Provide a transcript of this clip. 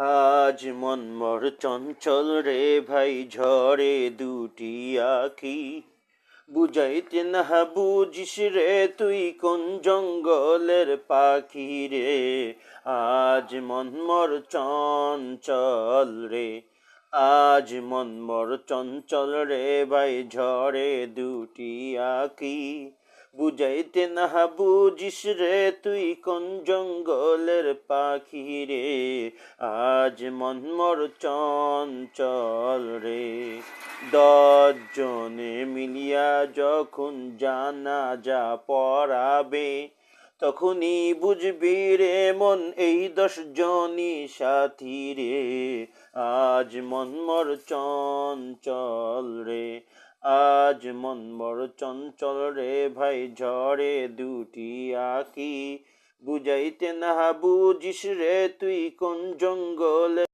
আজ মন মর চঞ্চল রে ভাই ঝরে দুটি আখি। বুঝাইতে না বুঝিস রে, তুই কোন জঙ্গলের পাখি রে? আজ মন মর চঞ্চল রে, আজ মন মর চঞ্চল রে ভাই ঝরে দুটি আখি। বুঝাইতে না বুঝিস রে তুই কোন জঙ্গলের পাখি রে? আজ মন মর চঞ্চল রে। দশজনে মিলিয়া যখন জানা যা পড়াবে, তখনই বুঝবি রে মন এই দশ জনই সাথী রে। আজ মন মর চঞ্চল রে। আজ মন বড় চঞ্চল রে ভাই ঝরে দুটি আঁকি। বুঝাইতে না বুঝিস রে তুই কোন জঙ্গলে?